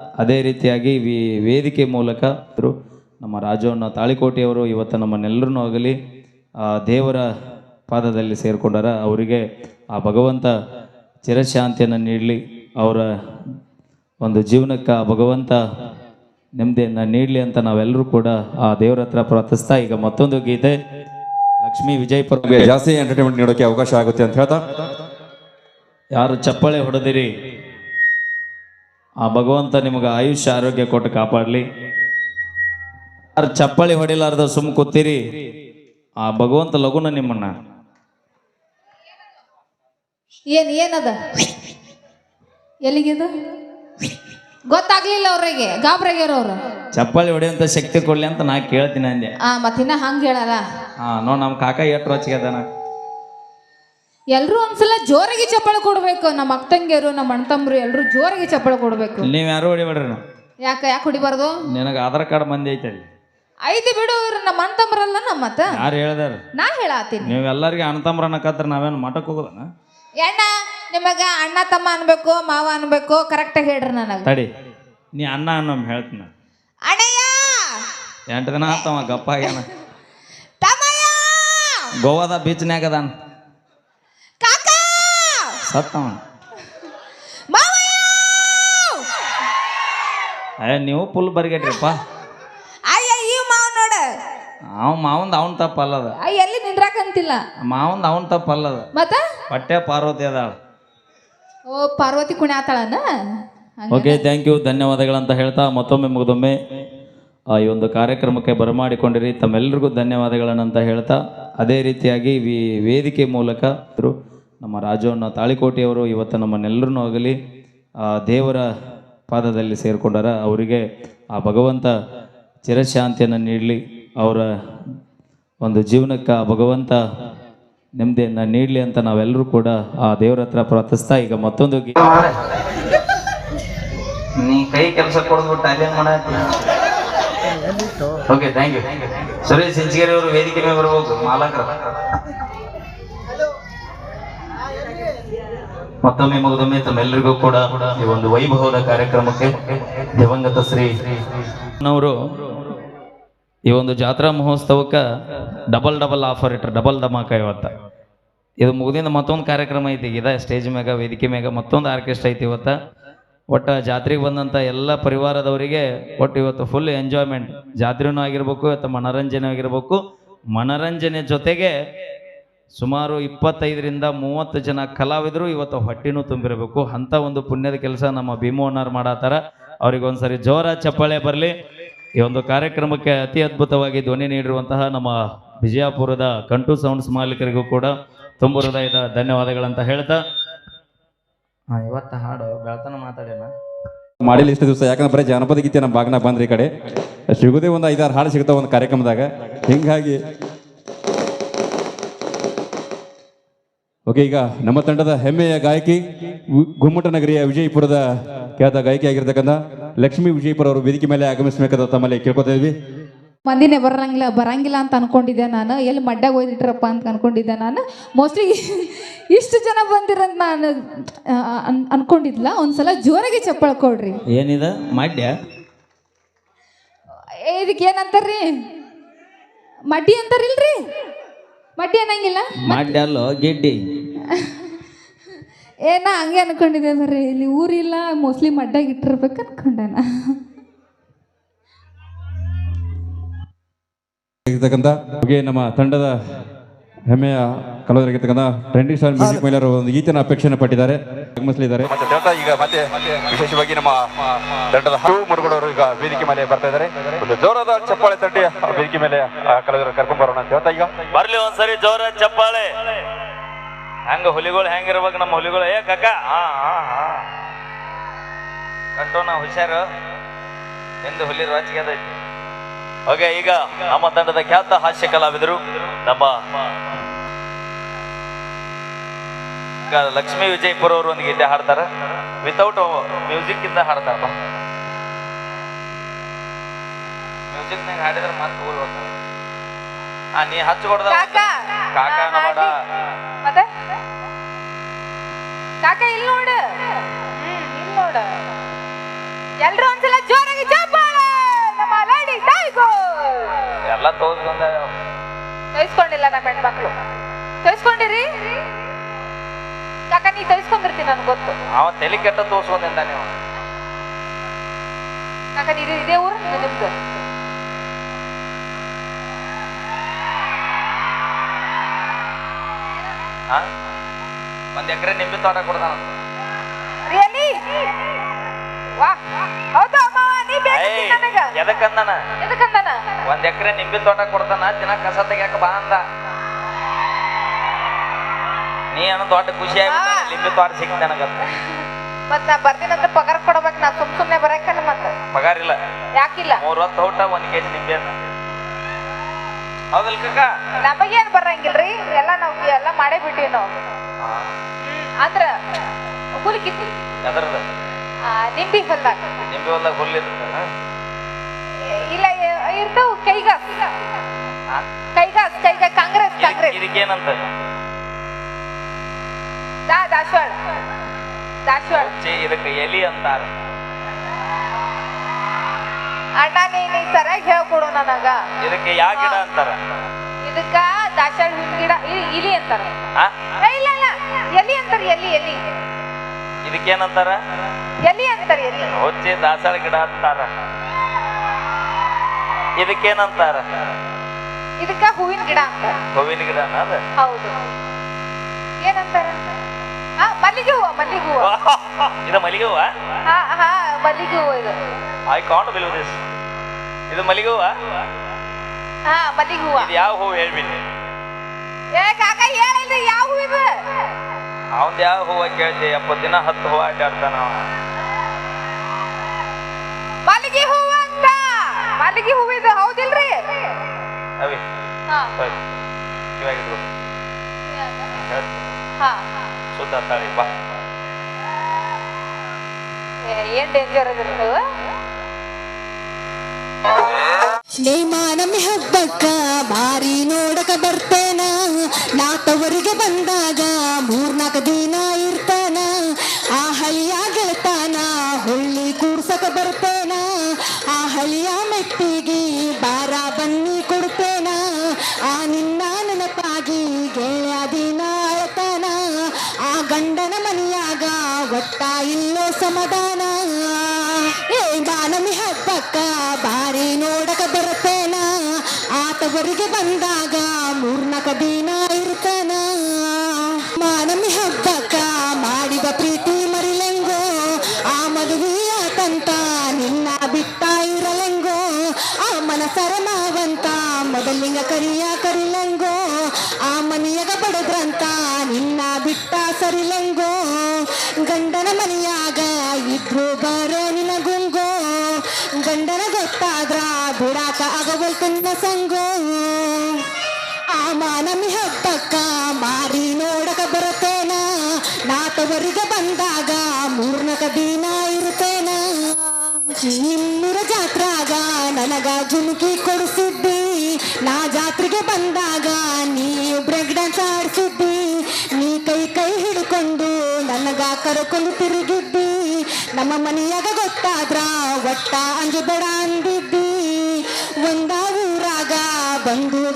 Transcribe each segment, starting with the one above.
ಅದೇ ರೀತಿಯಾಗಿ ವಿ ವೇದಿಕೆ ಮೂಲಕ ನಮ್ಮ ರಾಜವನ್ನ ತಾಳಿಕೋಟೆಯವರು ಇವತ್ತು ನಮ್ಮನ್ನೆಲ್ಲರೂ ಆಗಲಿ ಆ ದೇವರ ಪಾದದಲ್ಲಿ ಸೇರಿಕೊಂಡಾರ ಅವರಿಗೆ ಆ ಭಗವಂತ ಚಿರಶಾಂತಿಯನ್ನು ನೀಡಲಿ ಅವರ ಒಂದು ಜೀವನಕ್ಕೆ ಆ ಭಗವಂತ ನೆಮ್ಮದಿಯನ್ನು ನೀಡಲಿ ಅಂತ ನಾವೆಲ್ಲರೂ ಕೂಡ ಆ ದೇವರ ಹತ್ರ ಪ್ರಾರ್ಥಿಸ್ತಾ ಈಗ ಮತ್ತೊಂದು ಗೀತೆ ಲಕ್ಷ್ಮೀ ವಿಜಯಪುರ ಜಾಸ್ತಿ ಎಂಟರ್ಟೈನ್ಮೆಂಟ್ ನೀಡೋಕೆ ಅವಕಾಶ ಆಗುತ್ತೆ ಅಂತ ಹೇಳ್ತಾ? ಯಾರು ಚಪ್ಪಾಳೆ ಹೊಡೆದಿರಿ? ಆ ಭಗವಂತ ನಿಮಗೆ ಆಯುಷ್ಯ ಆರೋಗ್ಯ ಕೊಟ್ಟು ಕಾಪಾಡಲಿ. ಯಾರು ಚಪ್ಪಳಿ ಹೊಡಿಲಾರ್ದ ಸುಮ್ ಕೂತೀರಿ. ಆ ಭಗವಂತ ಲಗುನ ನಿಮ್ಮನ್ನ. ಏನ್ ಏನದ? ಎಲ್ಲಿಗಿದು? ಗೊತ್ತಾಗ್ಲಿಲ್ಲ ಅವ್ರಿಗೆ ಗಾಬ್ರಾಗ್ಯಾರ ಅವ್ರು ಚಪ್ಪಾಳೆ ಹೊಡೆಯುವಂತ ಶಕ್ತಿ ಕೊಡ್ಲಿ ಅಂತ ನಾ ಕೇಳ್ತೀನಿ ಅಂದೆ. ಆ ಮತ್ತಿನ್ನ ಹಂಗ ಹೇಳಲ್ಲ. ಹಾ ನೋ ನಮ್ಮ ಕಾಕ ಎಷ್ಟು ರೊಚ್ಚಿಗೆ ಅದಾನ. ಎಲ್ರೂ ಒಂದ್ಸಲ ಜೋರಾಗಿ ಚಪ್ಪಳ ಕೊಡ್ಬೇಕು. ನಮ್ಮ ಅಕ್ಕಂಗಿಯರು ನಮ್ಮ ಅಣ್ತಂಬ್ರು ಎಲ್ರು ಜೋರಾಗಿ ಚಪ್ಪಳ ಕೊಡ್ಬೇಕು. ನೀವ್ ಯಾರು ಹೊಡಿಬೇಡ್ರಿ ಯಾಕ ಯಾಕೆ ಹೊಡಿಬಾರ್ದು? ನಿನಗೆ ಆಧಾರ್ ಕಾರ್ಡ್ ಮಂದಿ ಐತೆ ಅಲ್ಲಿ. ಐದು ಬಿಡು ಇವ್ರು ನಮ್ಮ ಅಣ್ತಂಬ್ರಲ್ಲ ನಮ್ಮ ಮತ್ತ ಯಾರು ಹೇಳ್ದಾರ? ನಾ ಹೇಳಾತೀನಿ. ನೀವು ಎಲ್ಲರಿಗೆ ಅಣ್ಣತಮ್ರ ಅನ್ನಕತ್ರ ನಾವೇನು ಮಠಕ್ಕೆ ಹೋಗೋದನ? ಎಣ್ಣ ನಿಮಗ ಅಣ್ಣ ತಮ್ಮ ಅನ್ಬೇಕು ಮಾವ ಅನ್ಬೇಕು ಕರೆಕ್ಟಾಗಿ ಹೇಳ್ರಿ ನನಗ. ತಡಿ ನೀ ಅಣ್ಣ ಅನ್ನೋ ಹೇಳ್ತೀನಿ ಅಣ್ಣಯ್ಯ! ಎಂಟು ದಿನ ಆತವ ಗಪ್ಪ ಆಗ್ಯಾನ. ತಮ್ಮಯ್ಯ! ಗೋವಾದ ಬೀಚ್ನ್ಯಾಗ ಅದಾನ. ಸತ್ತವ ಏ ನೀವು ಫುಲ್ ಬರ್ಗೆಟ್ರಿಪ್ಪ. ಅಯ್ಯ ಈ ಮಾವ ನೋಡ. ಅವ ಮಾವಂದ ಅವನ್ ತಪ್ಪಲ್ಲದ. ಅಯ್ಯ ಎಲ್ಲಿ ನಿಂದ್ರಾಕಂತಿಲ್ಲ? ಮಾವಂದ ಅವನ್ ತಪ್ಪಲ್ಲದ. ಮತ್ತ? ಹೊಟ್ಟೆ ಪಾರ್ವತಿ ಅದಾಳ. ಓ ಪಾರ್ವತಿ ಕುಣಿ ಆತಾಳನ ಓಕೆ ಥ್ಯಾಂಕ್ ಯು ಧನ್ಯವಾದಗಳಂತ ಹೇಳ್ತಾ ಮತ್ತೊಮ್ಮೆ ಮುಗಿದೊಮ್ಮೆ ಆ, ಈ ಒಂದು ಕಾರ್ಯಕ್ರಮಕ್ಕೆ ಬರಮಾಡಿಕೊಂಡಿರಿ. ತಮ್ಮೆಲ್ಲರಿಗೂ ಧನ್ಯವಾದಗಳನ್ನಂತ ಹೇಳ್ತಾ ಅದೇ ರೀತಿಯಾಗಿ ವಿ ವೇದಿಕೆ ಮೂಲಕ ಇದ್ರು ನಮ್ಮ ರಾಜವನ್ನ ತಾಳಿಕೋಟೆಯವರು ಇವತ್ತು ನಮ್ಮನ್ನೆಲ್ಲರೂ ಆಗಲಿ ದೇವರ ಪಾದದಲ್ಲಿ ಸೇರಿಕೊಂಡಾರ, ಅವರಿಗೆ ಆ ಭಗವಂತ ಚಿರಶಾಂತಿಯನ್ನು ನೀಡಲಿ, ಅವರ ಒಂದು ಜೀವನಕ್ಕೆ ಆ ಭಗವಂತ ನೆಮ್ಮದಿಯನ್ನು ನೀಡಲಿ ಅಂತ ನಾವೆಲ್ಲರೂ ಕೂಡ ಆ ದೇವರ ಹತ್ರ ಪ್ರಾರ್ಥಿಸ್ತಾ ಈಗ ಮತ್ತೊಂದು ನೀ ಕೈ ಕೆಲಸ ಕೊಡ್ಬಿಟ್ಟು ಸುರೇಶ್ ಸಿಂಚಗೇರಿ ಅವರು ವೇದಿಕೆ ಮೇಲೆ ಬರ್ಬೇಕು ಮಾಲಕರ. ಮತ್ತೊಮ್ಮೆ ಮುಗಿದೊಮ್ಮೆ ತಮ್ಮೆಲ್ಲರಿಗೂ ಕೂಡ ಈ ಒಂದು ವೈಭವದ ಕಾರ್ಯಕ್ರಮಕ್ಕೆ ದಿವಂಗತ ಶ್ರೀ ಅವರು ಈ ಒಂದು ಜಾತ್ರಾ ಮಹೋತ್ಸವಕ್ಕೆ ಡಬಲ್ ಡಬಲ್ ಆಫರ್ ಇಟ್ರು ಡಬಲ್ ಧಮಾಕ ಇವತ್ತ. ಇದು ಮುಗಿದಿಂದ ಮತ್ತೊಂದು ಕಾರ್ಯಕ್ರಮ ಐತಿ, ಇದ ಸ್ಟೇಜ್ ಮ್ಯಾಗ, ವೇದಿಕೆ ಮ್ಯಾಗ ಮತ್ತೊಂದು ಆರ್ಕೆಸ್ಟ್ರಾ ಐತಿ ಇವತ್ತ. ಒಟ್ಟು ಜಾತ್ರೆಗೆ ಬಂದಂಥ ಎಲ್ಲ ಪರಿವಾರದವರಿಗೆ ಒಟ್ಟು ಇವತ್ತು ಫುಲ್ ಎಂಜಾಯ್ಮೆಂಟ್ ಜಾತ್ರೆನೂ ಆಗಿರ್ಬೇಕು, ಇವತ್ತು ಮನರಂಜನೆ ಆಗಿರ್ಬೇಕು. ಮನರಂಜನೆ ಜೊತೆಗೆ ಸುಮಾರು ಇಪ್ಪತ್ತೈದರಿಂದ ಮೂವತ್ತು ಜನ ಕಲಾವಿದರು ಇವತ್ತು ಹೊಟ್ಟೆನೂ ತುಂಬಿರಬೇಕು. ಅಂಥ ಒಂದು ಪುಣ್ಯದ ಕೆಲಸ ನಮ್ಮ ಭೀಮೋಣ್ಣವ್ರು ಮಾಡತ್ತಾರ ಅವರಿಗೊಂದ್ಸರಿ ಒಂದ್ಸರಿ ಜೋರ ಚಪ್ಪಾಳೆ ಬರಲಿ. ಈ ಒಂದು ಕಾರ್ಯಕ್ರಮಕ್ಕೆ ಅತಿ ಅದ್ಭುತವಾಗಿ ಧ್ವನಿ ನೀಡಿರುವಂತಹ ನಮ್ಮ ವಿಜಯಪುರದ ಕಂಟು ಸೌಂಡ್ಸ್ ಮಾಲೀಕರಿಗೂ ಕೂಡ ತುಂಬ ಹೃದಯದ ಧನ್ಯವಾದಗಳಂತ ಹೇಳ್ತಾ. ಹಾಂ ಇವತ್ತು ಹಾಡು ಬೆಳತನ ಮಾತಾಡೋಣ. ಮಾಡಿಲ್ಲ ಇಷ್ಟು ದಿವಸ ಯಾಕಂದ್ರೆ ಬರೀ ಜಾನಪದ ಗೀತೆ ನಮ್ಮ ಭಾಗನ ಬಂದ್ರಿ ಈ ಕಡೆ. ಸಿಗುದೇ ಒಂದು ಐದಾರು ಹಾಡು ಸಿಗ್ತಾವ ಒಂದು ಕಾರ್ಯಕ್ರಮದಾಗ. ಹಿಂಗಾಗಿ ಓಕೆ ಈಗ ನಮ್ಮ ತಂಡದ ಹೆಮ್ಮೆಯ ಗಾಯಕಿ ಗುಮ್ಮಟ ನಗರಿಯ ವಿಜಯಪುರದ ಖ್ಯಾತ ಗಾಯಕಿ ಆಗಿರ್ತಕ್ಕಂಥ ಲಕ್ಷ್ಮೀ ವಿಜಯಪುರ ಅವರು ವೇದಿಕೆ ಮೇಲೆ ಆಗಮಿಸಬೇಕಾದ ತಮ್ಮಲ್ಲಿ ಕೇಳ್ಕೊತಾ ಇದ್ವಿ. ಮಂದಿನೇ ಬರಂಗಿಲ್ಲ ಬರಂಗಿಲ್ಲ ಅಂತ ಅನ್ಕೊಂಡಿದ್ದೆ ನಾನು. ಎಲ್ಲಿ ಮಡ್ಡಾಗ ಹೋಯ್ದಿಟ್ರಪ್ಪ ಅಂತ ಅನ್ಕೊಂಡಿದ್ದೆ ನಾನು. ಮೋಸ್ಟ್ಲಿ ಇಷ್ಟು ಜನ ಬಂದಿರಂತ ನಾನು ಅನ್ಕೊಂಡಿದ್ಲ ಒಂದ್ಸಲ ಜೋರಾಗಿ ಚಪ್ಪಳ ಕೊಡ್ರಿ. ಏನಿದೆ? ಮಾಡ್ಯ? ಏ, ಇದಕ್ಕೆ ಏನಂತಾರ್ರಿ? ಮಡ್ಡಿ ಅಂತಾರಿಲ್ರಿ? ಮಡ್ಡಿ ಅನ್ನಂಗಿಲ್ಲ? ಮಡ್ಡಿ ಅಲ್ಲೋ ಗೆಡ್ಡಿ. ಏನ ಹಂಗೆ ಅನ್ಕೊಂಡಿದ್ದೆ ಬರ್ರಿ. ಇಲ್ಲಿ ಊರಿಲ್ಲ ಮೋಸ್ಟ್ಲಿ ಮಡ್ಡಾಗಿ ಇಟ್ಟಿರ್ಬೇಕು ಅನ್ಕೊಂಡೆ ನಾ ನಮ್ಮ ತಂಡದ ಹೆಮ್ಮೆಯ ಕಲಾವಿದರಾಗಿರ್ತಕ್ಕಂಥ ಟ್ರೆಂಡಿ ಸ್ಟಾರ್ ಮ್ಯೂಸಿಕ್ ಮೇಲೆ ಅವರು ಒಂದು ಈತನ ಅಪೇಕ್ಷೆಯನ್ನು ಪಟ್ಟಿದ್ದಾರೆ. ಆಗಮಿಸಲಿದ್ದಾರೆ. ಈಗ ಮತ್ತೆ ವಿಶೇಷವಾಗಿ ನಮ್ಮ ತಂಡದ ಹಲವು ಮುರುಗಳವರು ಈಗ ವೇದಿಕೆ ಮೇಲೆ ಬರ್ತಾ ಇದ್ದಾರೆ. ಒಂದು ಜೋರಾದ ಚಪ್ಪಾಳೆ ತಟ್ಟಿ ವೇದಿಕೆ ಮೇಲೆ ಕಲಾವಿದರು ಕರ್ಕೊಂಡು ಬರೋಣ ಅಂತ ಹೇಳ್ತಾ ಈಗ. ಬರ್ಲಿ ಒಂದ್ಸರಿ ಜೋರ ಚಪ್ಪಾಳೆ. ಹಂಗ ಹುಲಿಗಳು ಹೆಂಗಿರ್ಬೇಕು ನಮ್ಮ ಹುಲಿಗಳು? ಏ ಕಕ್ಕ ಹಾ ಹಾ ಹಾ. ಕಂಟೋನ ಹುಷಾರು. ಎಂದು ಹುಲಿ ಐತಿ ಓಕೆ ಈಗ ನಮ್ಮ ತಂಡದ ಖ್ಯಾತ ಹಾಸ್ಯ ಕಲಾವಿದರು ನಮ್ಮ ಲಕ್ಷ್ಮೀ ವಿಜಯಪುರ ಅವರು ಒಂದು ಗೀತೆ ಹಾಡ್ತಾರೆ. ವಿತೌಟ್ ಮ್ಯೂಸಿಕ್ ಇಂದ ಹಾಡ್ತಾರ. ಮ್ಯೂಸಿಕ್ ನಾಗ ಹಾಡಿದ್ರೆ ಮತ್ತೆ ಊರ್ ನೀ ಆ ನೀ ಕಾಕಾ. ಕಾಕ ನಮಡ ಮತ್ತೆ ಕಾಕ ಇಲ್ಲಿ ನೋಡು ಹ್ಮ್ ಇಲ್ಲಿ ನೋಡು ಎಲ್ರು ಒಂದ್ಸಲ ಜೋರಾಗಿ ಚಪ್ಪಾಳೆ ನಮ್ಮ ಲೇಡಿ ಟೈಗೋ ಎಲ್ಲ ತೋರ್ಸ್ಕೊಂಡ ತೋಯಿಸ್ಕೊಂಡಿಲ್ಲ ನಮ್ಮ ಹೆಣ್ಮಕ್ಳು ತೋಯಿಸ್ಕೊಂಡಿರಿ ಕಾಕ ನೀ ತೋಯಿಸ್ಕೊಂಡಿರ್ತೀನಿ ನನ್ಗೆ ಗೊತ್ತು ಅವ ತಲೆ ಕೆಟ್ಟ ತೋರ್ಸ್ಕೊಂಡಿದ್ದ ನೀವು ಕಾಕ ನೀ ಇದೇ ಊರು ನಿಮ್ದು ಹಾ ಒಂದ್ ಎಕರೆ ನಿಂಬೆ ತೋಟ ಕೊಡ್ತಾನ ರಿಯಲಿ? ವಾ. ಹೌದಾ ಅಮ್ಮ? ನೀ ಬೇಕು ನನಗ. ಎದಕ್ಕಂದನ? ಎದಕ್ಕಂದನ? ಒಂದ್ ಎಕರೆ ನಿಂಬೆ ತೋಟ ಕೊಡ್ತಾನ ದಿನ ಕಸ ತೆಗ್ಯಾಕ ಬಾ ಅಂದ. ನೀ ಏನೋ ದೊಡ್ಡ ಖುಷಿ ಆಗ್ಬಿಟ್ಟ ನಿಂಬೆ ತೋಟ ಸಿಕ್ತ ನನಗಂತ. ಮತ್ತ ನಾ ಬರ್ತೀನಂತ ಪಗಾರ ಕೊಡ್ಬೇಕು ನಾ ಸುಮ್ ಸುಮ್ನೆ ಬರಕಲ್ಲ ಮತ್ತ. ಪಗಾರ ಇಲ್ಲ. ಯಾಕಿಲ್ಲ? ಮೂರ್ ಹೊತ್ತು ಊಟ ಒಂದ್ ಕೆಜಿ ನಿಂಬೆ ಅಂತ ಹೌದಲ್ ಕಕ್ಕ ನಮಗೇನ್ ಬರಂಗಿಲ್ರಿ? ಎಲ್ಲ ನಾವ್ ಎಲ್ಲ ಮಾಡೇ ಬಿಟ್ಟಿವಿ ನಾವು. ಅಂದ್ರ ಹುಲ್ಕಿತ್ತಿ ಎದರದ ಆ, ನಿಂಬಿ ಹೊಲ್ದಾಗ. ನಿಂಬೆ ಹೊಲ್ದಾಗ ಹುಲ್ಲಿರ್ತದ ಇಲ್ಲ ಇರ್ತಾವ ಕೈಗ ಕೈಗಾಸ್. ಕೈಗಾಸ್ ಕೈಗ ಕಾಂಗ್ರೆಸ್ ಕಾಂಗ್ರೆಸ್. ಇದಕ್ಕೇನಂತ ದಾ ದಾಸವಾಳ. ದಾಸವಾಳ. ಇದಕ್ಕೆ ಎಲಿ ಅಂತಾರ. ಅಣ್ಣ ನೀ ನೀ ಸರಿಯಾಗಿ ಹೇಳ್ಕೊಡು ನನಗ. ಇದಕ್ಕೆ ಯಾವ ಗಿಡ ಅಂತಾರ? ಇದಕ್ಕ ದಾಸವಾಳ ಗಿಡ ಇಲಿ ಅಂತಾರ. ಇಲ್ಲ ಎಲಿ ಅಂತಾರ ಎಲಿ ಎಲಿ ಇದಕ್ಕೇನಂತಾರ? ಎಲಿ ಅಂತಾರ ಎಲಿ ಹೊಚ್ಚಿ ದಾಸವಾಳ ಗಿಡ ಅಂತಾರ. ಇದಕ್ಕೇನಂತಾರ? ಇದಕ್ಕ ಹೂವಿನ ಗಿಡ ಅಂತಾರ. ಹೂವಿನ ಗಿಡ ಅದ? ಹೌದು. ಏನಂತಾರ? ಹಾ ಮಲ್ಲಿಗೆ ಹೂವ ಮಲ್ಲಿಗೆ ಹೂವ ಇದು ಮಲ್ಲಿಗೆ ಹೂವ ಹಾ ಹಾ ಮಲ್ಲಿಗೆ ಹೂವ ಇದು. ಐ ಕಾಂಟ್ ಬಿಲೀವ್ ದಿಸ್ ಇದು ಮಲ್ಲಿಗೆ ಹೂವ ಹಾ ಮಲ್ಲಿಗೆ ಹೂವ ಯಾವ ಹೂವು ಹೇಳ್ಬಿಡಿ? ಏ ಕಾಕ ಹೇಳಿಲ್ರಿ ಯಾವ ಹೂವು ಇದು? ಅವಂದ್ ಯಾವ ಹೂವ ಕೇಳ್ತಿ ಅಪ್ಪ ದಿನ ಹತ್ತು ಹೂವ ಅಡ್ಡಾಡ್ತಾನ. ಮಲ್ಲಿಗೆ ಹೂವ ಅಂತ ಮಲ್ಲಿಗೆ ಹೂವ ಇದು ಹೌದಿಲ್ರಿ? ಅವಿ. ಹಾ. ಸುತ್ತ ತಾಳಿ ಬಾ. ಏನ್ ಡೇಂಜರ್ ಅದ್ರಿ ನೀವು? ನೇಮಾನಮ್ಮಿ ಹಬ್ಬಕ್ಕ ಬಾರಿ ನೋಡಕ ಬರ್ತೇನ. ನಾ ತವರಿಗೆ ಬಂದಾಗ ದಿನ ಇರ್ತಾನ, ಆ ಹಳಿಯ ಹುಳ್ಳಿ ಹೊಳ್ಳಿ ಕೂಡ್ಸಕ ಬರ್ತೇನ, ಆ ಮೆಟ್ಟಿಗೆ ಬಾರ ಬನ್ನಿ ಕೊಡ್ತೇನ, ಆ ನಿನ್ನ ನೆನಪಾಗಿ ಗೆಳೆಯ ದಿನ ಅಳ್ತಾನ ಆ ಗಂಡನ ಮನೆಯಾಗ ಒಟ್ಟ ಇಲ್ಲೋ ಸಮಾಧಾನ. ಏ ಬಾನಮಿ ಹಬ್ಬಕ್ಕ ಬಾರಿ ನೋಡಕ ಬರ್ತೇನ, ಆತವರಿಗೆ ಬಂದಾಗ ಮೂರ್ನಕ ದಿನ ಇರ್ತಾನ. ಮಾನಮಿ ನಾವಂತ ಮೊದಲಿಂಗ ಕರಿಯ ಕರಿಲಂಗೋ ಆ ಮನೆಯಾಗ ಬಡದ್ರಂತ, ನಿನ್ನ ಬಿಟ್ಟ ಸರಿಲಂಗೋ ಗಂಡನ ಮನೆಯಾಗ ಇಬ್ರು ಬರೋ ನಿನಗುಂಗೋ ಗಂಡನ ಗೊತ್ತಾದ್ರ ಬಿಡಾಕ ಆಗವಲ್ತನ್ನ ಸಂಗೋ. ಆ ಮಾನಮಿ ಹಬ್ಬಕ್ಕ ಮಾರಿ ನೋಡಕ ಬರತೇನ, ನಾತವರಿಗೆ ಬಂದಾಗ ಮೂರ್ನಕ ದಿನ ಇರ್ತೇನ. ನಿಮ್ಮೂರ ಜಾತ್ರಾಗ ನನಗ ಜುಮುಕಿ ಕೊಡಿಸಿದ್ದಿ. ನಾ ಜಾತ್ರೆಗೆ ಬಂದಾಗ ನೀ ಬ್ರೇಕ್ ಡ್ಯಾನ್ಸ್ ಆಡಿಸಿದ್ದಿ. ನೀ ಕೈ ಕೈ ಹಿಡ್ಕೊಂಡು ನನಗ ಕರ್ಕೊಂಡು ತಿರುಗಿದ್ದಿ. ನಮ್ಮ ಮನೆಯಾಗ ಗೊತ್ತಾದ್ರ ಒಟ್ಟ ಅಂಜಬೇಡ ಅಂದಿದ್ದಿ. ಒಂದ ಊರಾಗ ಬಂದು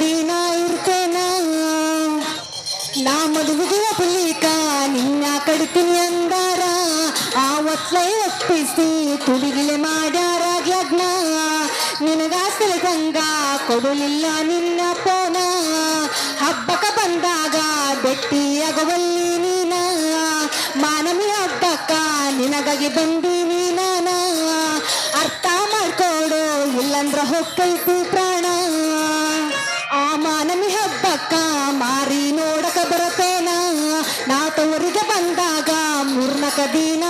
ದಿನ ಇರ್ತೇನ? ನಾ ಮದುವೆಗೆ ಒಪ್ಪಲಿಕ ನಿನ್ನ ಕಡಿತೀನಿ ಅಂದಾರ ಆ ಒತ್ಲೈ ಒಪ್ಪಿಸಿ ತುಡಿಗಿಲೆ ಮಾಡ್ಯಾರ ಲಗ್ನ ನಿನಗಾಸಲ ಗಂಗ, ಕೊಡಲಿಲ್ಲ ನಿನ್ನ ಪೋನ. ಹಬ್ಬಕ ಬಂದಾಗ ಭೆಟ್ಟಿಯಾಗವಲ್ಲಿ ನೀನ. ಮಾನವಿ ಹಬ್ಬಕ್ಕ ನಿನಗಾಗಿ ಬಂದೀನಿ ನಾನ. ಅರ್ಥ ಮಾಡ್ಕೊಡು, ಇಲ್ಲಂದ್ರ ಹೊಕ್ಕೈತಿ ಪ್ರಾಣ. ಹಬ್ಬಕ್ಕ ಮಾರಿ ನೋಡಕ ಬರತೇನ ನಾ ತವರಿಗೆ ಬಂದಾಗ ಮೂರ್ನಕ ದಿನ